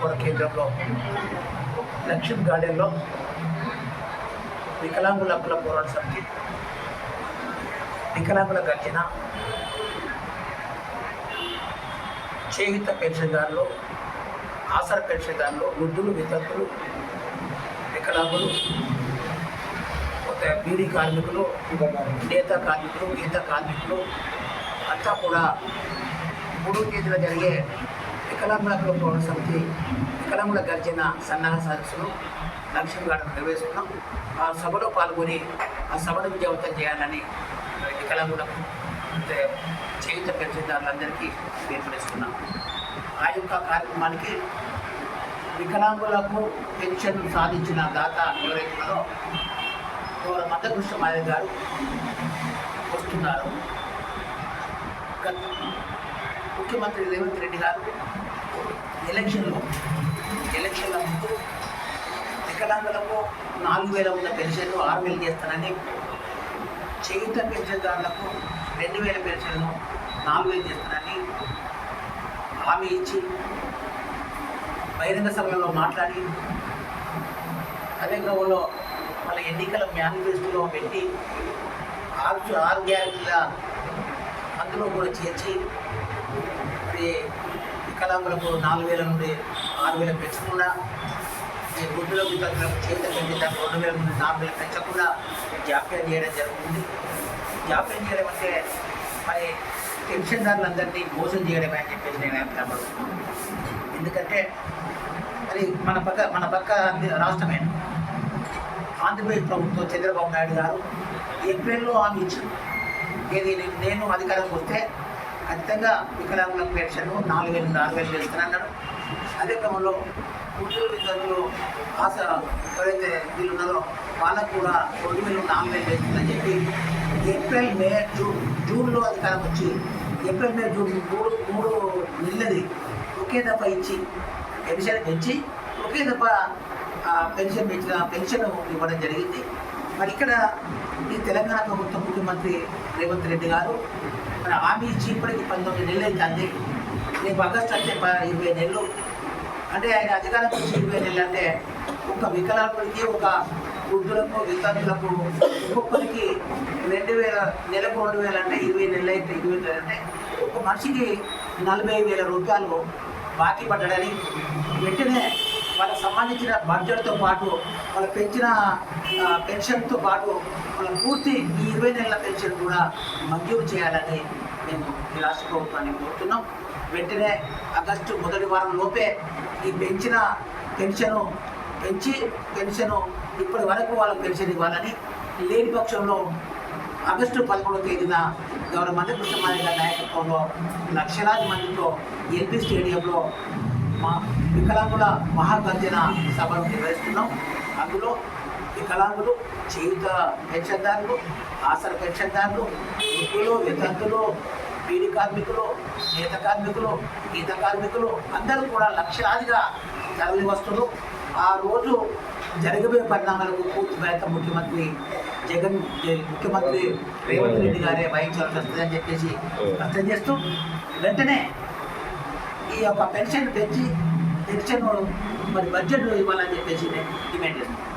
పౌర కేంద్రంలో లక్ష్మీ గార్డెన్లో వికలాంగుల హక్కుల పోరాట సమితి వికలాంగుల గర్జన చేయుత పెన్షన్దారులు ఆసర పెన్షన్దారులు వృద్ధులు వితంతులు వికలాంగులు బీడీ కార్మికులు నేత కార్మికులు ఈత కార్మికులు అంతా కూడా మూడు తేదీన జరిగే వికలాంగుల హక్కుల సమితి వికలాంగుల గర్జన సన్నాహ సదస్సును లక్ష్యం గార్డెన్ నిర్వహిస్తున్నాం. ఆ సభలో పాల్గొని ఆ సభను విజయవంతం చేయాలని వికలాంగులకు అంటే చేయుత పెన్షన్దారులందరికీ పిలుపునిస్తున్నాం ఆ యొక్క కార్యక్రమానికి వికలాంగులకు పెన్షన్ సాధించిన దాత ఎవరైతే ఉన్నారో గౌరవ మందకృష్ణ మాయ గారు వస్తున్నారు. ముఖ్యమంత్రి రేవంత్ రెడ్డి గారు ఎలక్షన్లో ఎలక్షన్ల ముందు వికలాంగులకు నాలుగు వేల ఉన్న పెన్షన్లు ఆరు వేలు చేస్తానని చేయుత పెన్షన్దారులకు రెండు వేల పెన్షన్లు నాలుగు వేలు చేస్తానని హామీ ఇచ్చి బహిరంగ సభలో మాట్లాడి అదే క్రమంలో వాళ్ళ ఎన్నికల మేనిఫెస్టోలో పెట్టి ఆరు ఆరు గ్యారెంటీల అందులో కూడా చేర్చి మరి వికలాంగులకు నాలుగు వేల నుండి ఆరు వేల పెంచకుండా ఈ వృద్ధుల వికలాంగులకు చేత పెంచిన రెండు వేల నుండి నాలుగు వేలు పెంచకుండా జాప్యం చేయడం జరుగుతుంది. జాప్యం చేయడం అంటే మరి పెన్షన్దారులందరినీ మోసం చేయడమే అని చెప్పేసి నేను అభిప్రాయపడుతున్నాను ఎందుకంటే మరి మన పక్క మన పక్క రాష్ట్రమే. ఆంధ్రప్రదేశ్ ప్రభుత్వం చంద్రబాబు నాయుడు గారు ఏప్రిల్లో హామీ ఇచ్చింది ఏది నేను- నేను అధికారంకి వస్తే ఖచ్చితంగా వికలాంగుల పెన్షన్ నాలుగు వేలు నాలుగు వేలు చేస్తానన్నాడు అదే క్రమంలో కూతురు విద్యార్థులు ఆశ ఎవరైతే వీళ్ళు ఉన్నారో వాళ్ళకు కూడా రెండు వేలు నాలుగు వేలు చేస్తుందని చెప్పి ఏప్రిల్ మే జూన్ జూన్లో అధికారం వచ్చి ఏప్రిల్ మే జూన్ మూడు మూడు నెలది ఒకే దఫా ఇచ్చి పెన్షన్ పెంచి ఒకే దఫ ఆ, పెన్షన్ పెంచిన పెన్షన్ ఇవ్వడం జరిగింది. మరి ఇక్కడ ఈ తెలంగాణ ప్రభుత్వ ముఖ్యమంత్రి రేవంత్ రెడ్డి గారు మరి హామీ ఇచ్చి ఇప్పటికి పంతొమ్మిది నెలలు అవుతుంది రేపు ఆగస్టు అంటే ఇరవై నెలలు. అంటే ఆయన అధికారం వచ్చి ఇరవై నెలలు అంటే ఒక వికలాంగుడికి ఒక వృద్ధులకు వితంతులకు ఒక్కొక్కరికి రెండు వేల నెలకు రెండు వేలు అంటే ఇరవై నెలలు అయితే ఇరవై నెలలు అంటే ఒక మనిషికి నలభై వేల రూపాయలు బాకీ పడ్డడని సంబంధించిన బడ్జెట్తో పాటు వాళ్ళ పెంచిన పెన్షన్తో పాటు వాళ్ళ పూర్తి ఈ ఇరవై నెలల పెన్షన్ కూడా మంజూరు చేయాలని మేము ఈ రాష్ట్ర ప్రభుత్వాన్ని కోరుతున్నాం. వెంటనే ఆగస్టు మొదటి వారం లోపే ఈ పెంచిన పెన్షను పెంచి పెన్షను ఇప్పటి వరకు వాళ్ళకి పెన్షన్ ఇవ్వాలని లేని పక్షంలో ఆగస్టు పదమూడవ తేదీన గౌరవ మంత్రి కృష్ణమారి గారి నాయకత్వంలో లక్షలాది మందితో ఎల్పీ స్టేడియంలో మా వికలాంగుల మహాగర్జన సభను నిర్వహిస్తున్నాం. అందులో వికలాంగులు చేయుత పెన్షన్దారులు ఆసర పెన్షన్దారులు వృద్ధులు వితంతులు బీడి కార్మికులు నేత కార్మికులు గీత కార్మికులు అందరూ కూడా లక్షలాదిగా తరలి వస్తున్నారు. ఆ రోజు జరగబోయే పరిణామాలకు పూర్తి బాధ్యత ముఖ్యమంత్రి జగన్ ముఖ్యమంత్రి రేవంత్ రెడ్డి గారే వహించాల్సి వస్తుందని చెప్పేసి స్పష్టం చేస్తూ వెంటనే ఈ యొక్క పెన్షన్ పెంచి పెన్షన్ మరి బడ్జెట్లో ఇవ్వాలని చెప్పేసి నేను డిమాండ్ చేస్తున్నాను.